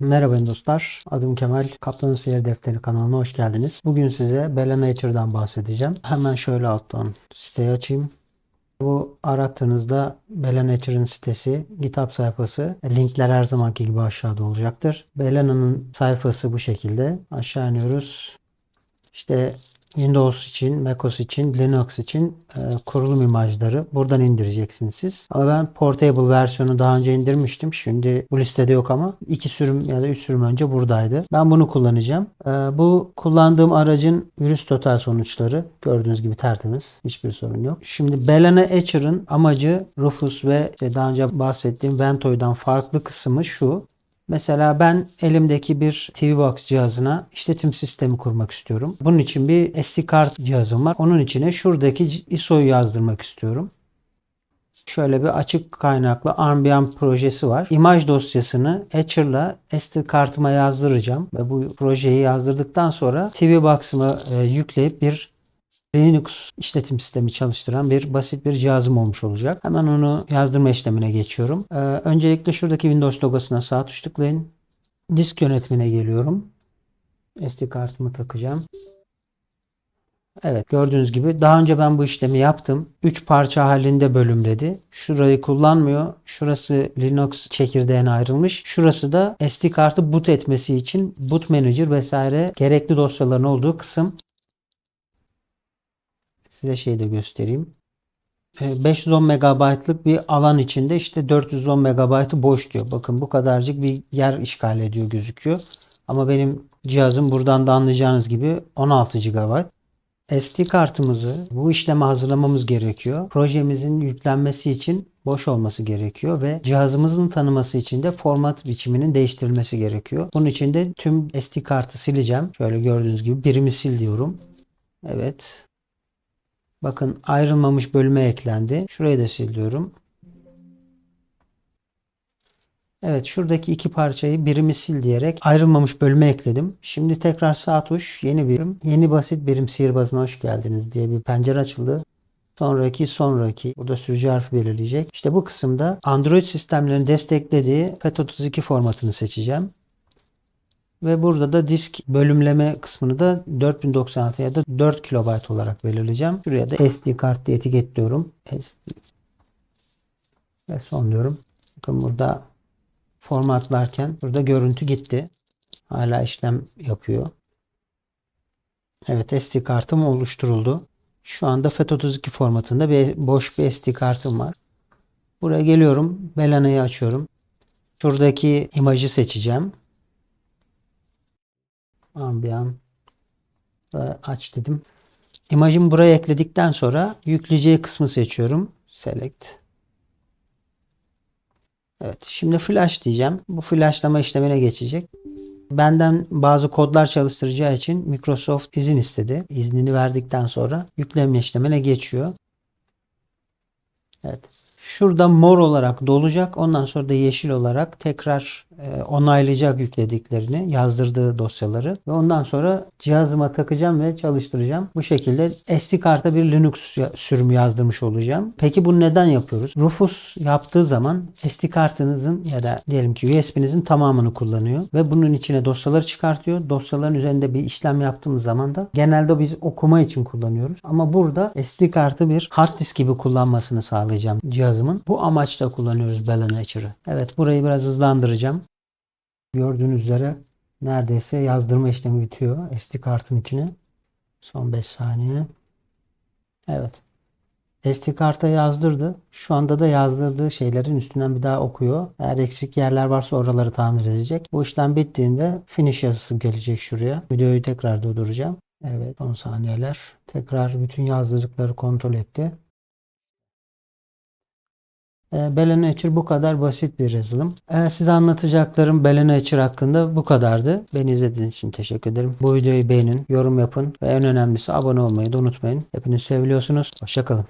Merhaba dostlar. Adım Kemal. Kaplanın Seyir Defteri kanalına hoş geldiniz. Bugün size Bella Nature'dan bahsedeceğim. Hemen şöyle alttan siteyi açayım. Bu arattığınızda Bella Nature'ın sitesi, GitHub sayfası. Linkler her zamanki gibi aşağıda olacaktır. Bella'nın sayfası bu şekilde. Aşağı iniyoruz. İşte Windows için, macOS için, Linux için e, kurulum imajları buradan indireceksiniz siz. Ama ben Portable versiyonu daha önce indirmiştim. Şimdi bu listede yok ama iki sürüm ya da üç sürüm önce buradaydı. Ben bunu kullanacağım. E, bu kullandığım aracın virüs total sonuçları gördüğünüz gibi tertemiz. Hiçbir sorun yok. Şimdi Belana Etcher'ın amacı Rufus ve işte daha önce bahsettiğim Ventoy'dan farklı kısmı şu. Mesela ben elimdeki bir TV Box cihazına işletim sistemi kurmak istiyorum. Bunun için bir SD kart cihazım var. Onun içine şuradaki ISO'yu yazdırmak istiyorum. Şöyle bir açık kaynaklı Armbian projesi var. İmaj dosyasını Etcher'la SD kartıma yazdıracağım ve bu projeyi yazdırdıktan sonra TV Box'ıma e, yükleyip bir Linux işletim sistemi çalıştıran bir basit bir cihazım olmuş olacak. Hemen onu yazdırma işlemine geçiyorum. Ee, öncelikle şuradaki Windows logosuna sağ tuş. Disk yönetimine geliyorum. SD kartımı takacağım. Evet gördüğünüz gibi daha önce ben bu işlemi yaptım. 3 parça halinde bölümledi. Şurayı kullanmıyor. Şurası Linux çekirdeğine ayrılmış. Şurası da SD kartı boot etmesi için boot manager vesaire gerekli dosyaların olduğu kısım. Size şeyi de göstereyim. 510 megabaytlık bir alan içinde işte 410 megabaytı boş diyor. Bakın bu kadarcık bir yer işgal ediyor gözüküyor. Ama benim cihazım buradan da anlayacağınız gibi 16 GB. SD kartımızı bu işleme hazırlamamız gerekiyor. Projemizin yüklenmesi için boş olması gerekiyor ve cihazımızın tanıması için de format biçiminin değiştirilmesi gerekiyor. Bunun için de tüm SD kartı sileceğim. Şöyle gördüğünüz gibi birimi sil diyorum. Evet. Bakın ayrılmamış bölüme eklendi. Şurayı da siliyorum. Evet şuradaki iki parçayı birimi sil diyerek ayrılmamış bölüme ekledim. Şimdi tekrar sağ tuş yeni birim. Yeni basit birim sihirbazına hoş geldiniz diye bir pencere açıldı. Sonraki sonraki burada sürücü harfi belirleyecek. İşte bu kısımda Android sistemlerin desteklediği FAT32 formatını seçeceğim. Ve burada da disk bölümleme kısmını da 4096 ya da 4 KB olarak belirleyeceğim. Şuraya da SD kart diye etiketliyorum. SD. Ve son diyorum. Bakın burada formatlarken burada görüntü gitti. Hala işlem yapıyor. Evet SD kartım oluşturuldu. Şu anda FAT32 formatında bir boş bir SD kartım var. Buraya geliyorum. Belana'yı açıyorum. Şuradaki imajı seçeceğim. Ambiyan ve aç dedim. İmajımı buraya ekledikten sonra yükleyeceği kısmı seçiyorum. Select. Evet. Şimdi flash diyeceğim. Bu flashlama işlemine geçecek. Benden bazı kodlar çalıştıracağı için Microsoft izin istedi. İznini verdikten sonra yükleme işlemine geçiyor. Evet. Şurada mor olarak dolacak. Ondan sonra da yeşil olarak tekrar onaylayacak yüklediklerini, yazdırdığı dosyaları ve ondan sonra cihazıma takacağım ve çalıştıracağım. Bu şekilde SD karta bir Linux sürümü yazdırmış olacağım. Peki bunu neden yapıyoruz? Rufus yaptığı zaman SD kartınızın ya da diyelim ki USB'nizin tamamını kullanıyor ve bunun içine dosyaları çıkartıyor. Dosyaların üzerinde bir işlem yaptığımız zaman da genelde biz okuma için kullanıyoruz. Ama burada SD kartı bir hard disk gibi kullanmasını sağlayacağım cihazımın. Bu amaçla kullanıyoruz Bella Nature'ı. Evet burayı biraz hızlandıracağım. Gördüğünüz üzere neredeyse yazdırma işlemi bitiyor. SD kartın içine. Son 5 saniye. Evet. SD karta yazdırdı. Şu anda da yazdırdığı şeylerin üstünden bir daha okuyor. Eğer eksik yerler varsa oraları tamir edecek. Bu işlem bittiğinde finish yazısı gelecek şuraya. Videoyu tekrar durduracağım. Evet 10 saniyeler. Tekrar bütün yazdıcıkları kontrol etti. Bella Nature bu kadar basit bir yazılım. Size anlatacaklarım Nature hakkında bu kadardı. Beni izlediğiniz için teşekkür ederim. Bu videoyu beğenin, yorum yapın ve en önemlisi abone olmayı da unutmayın. Hepiniz seviliyorsunuz. Hoşçakalın.